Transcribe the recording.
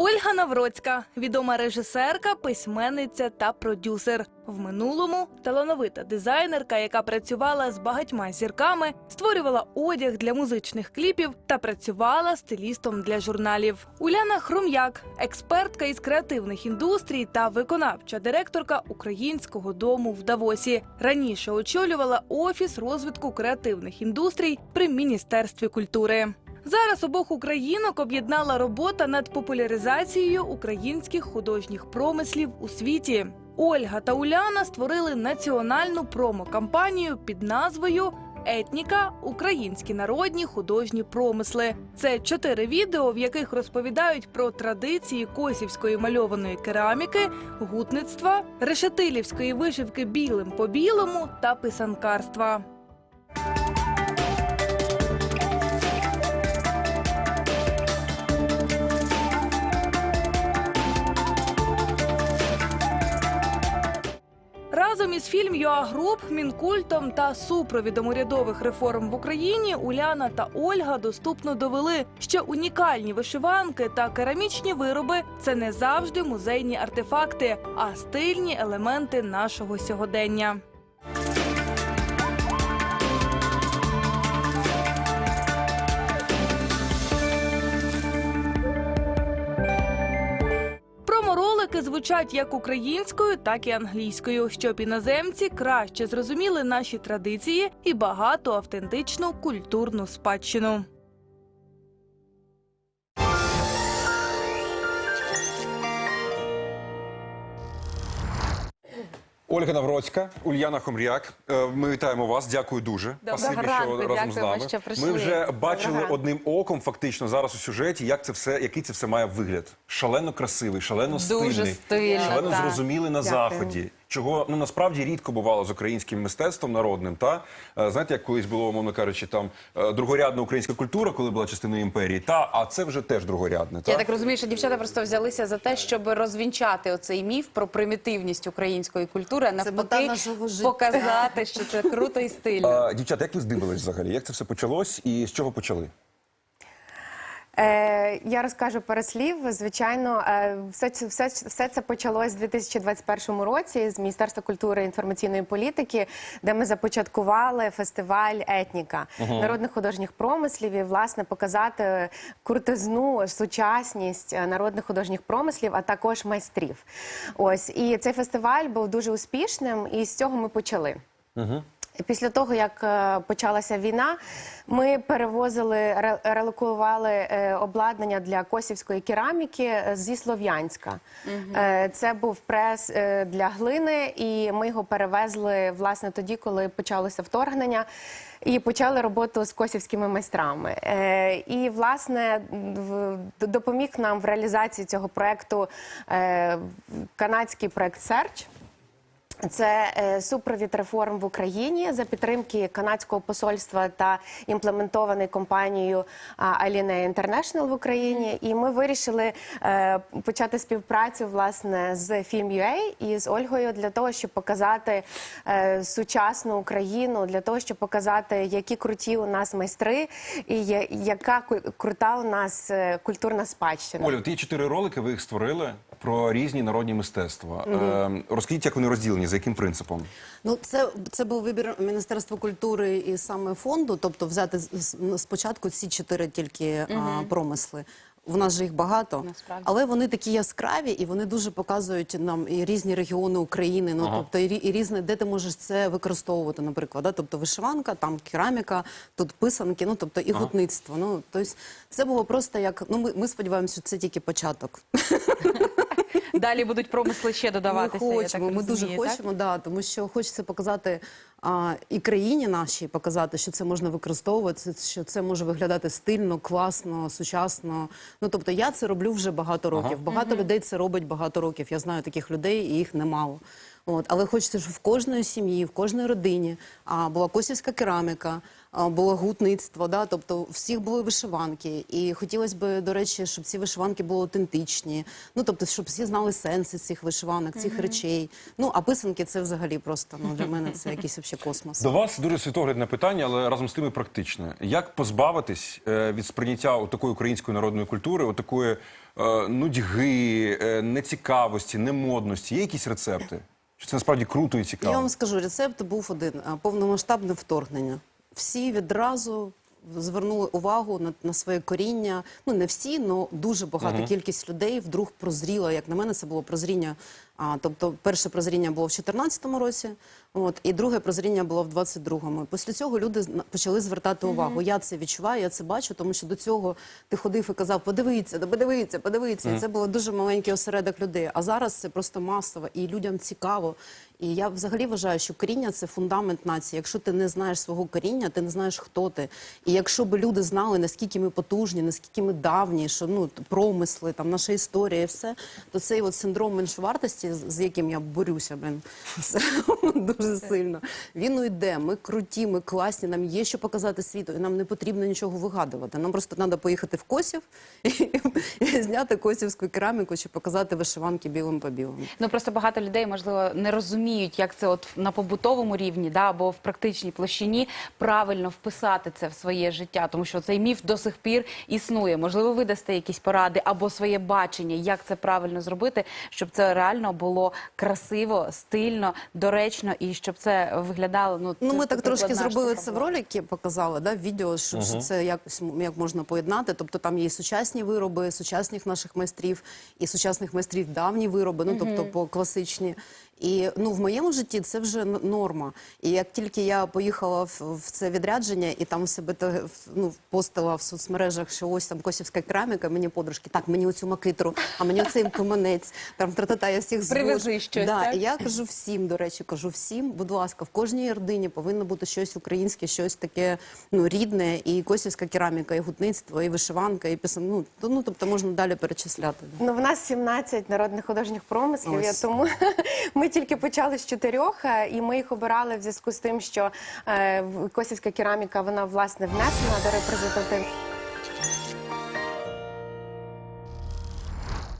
Ольга Навроцька, відома режисерка, письменниця та продюсер. В минулому талановита дизайнерка, яка працювала з багатьма зірками, створювала одяг для музичних кліпів та працювала стилістом для журналів. Уляна Хром'як, експертка із креативних індустрій та виконавча директорка українського дому в Давосі. Раніше очолювала офіс розвитку креативних індустрій при міністерстві культури. Зараз обох українок об'єднала робота над популяризацією українських художніх промислів у світі. Ольга та Уляна створили національну промо-кампанію під назвою Етніка Українські народні художні промисли. Це чотири відео, в яких розповідають про традиції косівської мальованої кераміки, гутництва, решетилівської вишивки білим по білому та писанкарства. Разом із фільм Юагруп, Мінкультом та супровідом урядових реформ в Україні Уляна та Ольга доступно довели, що унікальні вишиванки та керамічні вироби це не завжди музейні артефакти, а стильні елементи нашого сьогодення. Проморолики звучать як українською, так і англійською, щоб іноземці краще зрозуміли наші традиції і багату автентичну культурну спадщину. Ольга Навроцька, Ульяна Хомряк. Е, Ми вітаємо вас. Дякую дуже. Доброго Спасибі, ранку, що разом з дякуємо, нами. що прийшли. Ми вже бачили ранку. одним оком, фактично зараз у сюжеті, як це все, який це все має вигляд. Шалено красивий, шалено Дуже стильний, стильно, шалено так. зрозумілий на заході. Чого ну насправді рідко бувало з українським мистецтвом народним. Та Е, знаєте, як колись було, мовно кажучи, там е, другорядна українська культура, коли була частиною імперії. Та а це вже теж другорядне. Та? Я так розумію, що дівчата просто взялися за те, щоб розвінчати оцей міф про примітивність української культури, а навпаки показати, що це круто і стильно. А, дівчата, як ви здибались взагалі? Як це все почалось і з чого почали? Е, я розкажу пару слів. Звичайно, е, все, це- все, все це почалось у 2021 році з Міністерства культури і інформаційної політики, де ми започаткували фестиваль Етніка народних художніх промислів і власне показати крутизну, сучасність народних художніх промислів, а також майстрів. Ось і цей фестиваль був дуже успішним, і з цього ми почали. Після того, як е, почалася війна, ми перевозили, ре- релокували е, обладнання для косівської кераміки е, зі Слов'янська. Це був прес для глини, і ми його перевезли власне тоді, коли почалося вторгнення. І почали роботу з косівськими майстрами. І власне допоміг нам в реалізації цього проекту канадський проект Серч. Це е, супровід реформ в Україні за підтримки канадського посольства та імплементований компанією Alina International в Україні. І ми вирішили е, почати співпрацю власне з Film.ua і з Ольгою для того, щоб показати е, сучасну Україну, для того, щоб показати, які круті у нас майстри, і яка крута у нас культурна спадщина. Оля, от чотири ролики, ви їх створили про різні народні мистецтва. Е, розкажіть, як вони розділені, за яким принципом? Ну, це, це був вибір Міністерства культури і саме фонду, тобто взяти спочатку ці чотири тільки а, промисли. У нас же їх багато, Насправді. але вони такі яскраві і вони дуже показують нам і різні регіони України. Ну тобто і, рі- і різне, де ти можеш це використовувати, наприклад. Да? Тобто вишиванка, там кераміка, тут писанки, ну тобто і гутництво. Ну тобто це було просто як ну ми, ми сподіваємося, що це тільки початок. Далі будуть промисли ще додаватися. Ми я хочемо, так ми дуже розумію, так? хочемо, да, тому що хочеться показати а, і країні нашій, показати, що це можна використовувати, що це може виглядати стильно, класно, сучасно. Ну тобто я це роблю вже багато років. Багато людей це робить багато років. Я знаю таких людей, і їх немало. От, але хочеться, щоб в кожної сім'ї, в кожній родині а, була косівська кераміка, гутництво, да, тобто всіх були вишиванки. І хотілося б, до речі, щоб ці вишиванки були аутентичні. Ну тобто, щоб всі знали сенси цих вишиванок, цих речей. Ну а писанки це взагалі просто ну для мене це якийсь вообще космос. До вас дуже світоглядне питання, але разом з тим і практичне. Як позбавитись е, від сприйняття такої української народної культури, от такої е, нудьги, е, нецікавості, немодності? Є якісь рецепти? Чи це насправді круто і цікаво? Я вам скажу, рецепт був один повномасштабне вторгнення. Всі відразу звернули увагу на, на своє коріння. Ну не всі, але дуже багата кількість людей вдруг прозріла. Як на мене, це було прозріння. А, тобто, перше прозріння було в 2014 році, от і друге прозріння було в 22-му. Після цього люди почали звертати увагу. Я це відчуваю, я це бачу, тому що до цього ти ходив і казав: подивіться, да подивіться, подивіться. І це було дуже маленький осередок людей. А зараз це просто масово, і людям цікаво. І я взагалі вважаю, що коріння це фундамент нації. Якщо ти не знаєш свого коріння, ти не знаєш, хто ти. І якщо б люди знали, наскільки ми потужні, наскільки ми давні, що ну промисли, там наша історія, і все, то цей от синдром меншовартості, з з яким я борюся, блин, дуже сильно. Він уйде. Ми круті, ми класні. Нам є що показати світу, і нам не потрібно нічого вигадувати. Нам просто треба поїхати в Косів і, і зняти косівську кераміку, чи показати вишиванки білим по білому. Ну просто багато людей можливо не розуміють, як це от на побутовому рівні, да або в практичній площині правильно вписати це в своє життя, тому що цей міф до сих пір існує. Можливо, ви дасте якісь поради або своє бачення, як це правильно зробити, щоб це реально було красиво, стильно, доречно і щоб це виглядало. Ну, Ну, ми так трошки зробили це в ролики, показали, да, в відео, що, що це якось як можна поєднати. Тобто там є і сучасні вироби, сучасних наших майстрів, і сучасних майстрів давні вироби, ну тобто по класичні. І ну в моєму житті це вже норма. І як тільки я поїхала в, в це відрядження і там себе ну, постила в соцмережах, що ось там косівська кераміка, мені подружки, так, мені оцю макитру, а мені оцей каменець, там тра-та-та, я всіх звожу. Привези щось, да, так? я кажу всім, до речі, кажу всім, будь ласка, в кожній родині повинно бути щось українське, щось таке ну рідне, і косівська кераміка, і гутництво, і вишиванка, і писан. Ну, то- ну тобто можна далі перечисляти. Ну, в нас 17 народних художніх промислів. Я тому ми тільки почали з чотирьох, е, і ми їх обирали в зв'язку з тим, що е, косівська кераміка вона власне внесена до репрезентативної